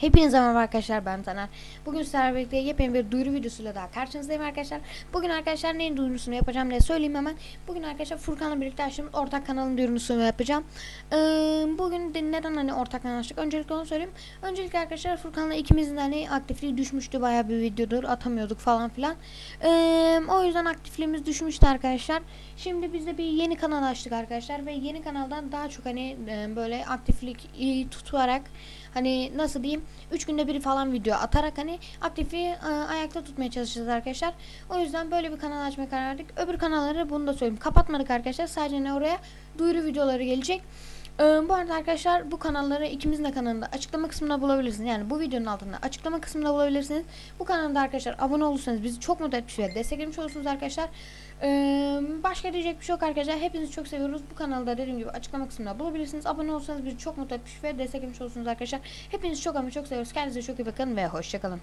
Hepinize merhaba arkadaşlar ben Taner. Bugün sizlerle birlikte yepyeni bir duyuru videosuyla daha karşınızdayım arkadaşlar. Bugün arkadaşlar neyin duyurusunu yapacağım diye söyleyeyim hemen. Bugün arkadaşlar Furkan'la birlikte açtığımız ortak kanalın duyurusunu yapacağım. Ee, bugün de neden hani ortak kanal açtık? Öncelikle onu söyleyeyim. Öncelikle arkadaşlar Furkan'la ikimizin hani aktifliği düşmüştü bayağı bir videodur atamıyorduk falan filan. Ee, o yüzden aktifliğimiz düşmüştü arkadaşlar. Şimdi biz de bir yeni kanal açtık arkadaşlar ve yeni kanaldan daha çok hani böyle aktiflik iyi tutarak hani nasıl diyeyim 3 günde bir falan video atarak hani aktifi e, ayakta tutmaya çalışacağız arkadaşlar. O yüzden böyle bir kanal açmaya karar verdik. Öbür kanalları bunu da söyleyeyim. Kapatmadık arkadaşlar. Sadece ne oraya duyuru videoları gelecek. Ee, bu arada arkadaşlar bu kanalları ikimizin de kanalında açıklama kısmında bulabilirsiniz. Yani bu videonun altında açıklama kısmında bulabilirsiniz. Bu kanalda arkadaşlar abone olursanız bizi çok mutlu etmiş ve desteklemiş olursunuz arkadaşlar. Ee, başka diyecek bir şey yok arkadaşlar. Hepinizi çok seviyoruz. Bu kanalda dediğim gibi açıklama kısmında bulabilirsiniz. Abone olursanız bizi çok mutlu etmiş ve desteklemiş olursunuz arkadaşlar. Hepinizi çok ama çok seviyoruz. Kendinize çok iyi bakın ve hoşçakalın.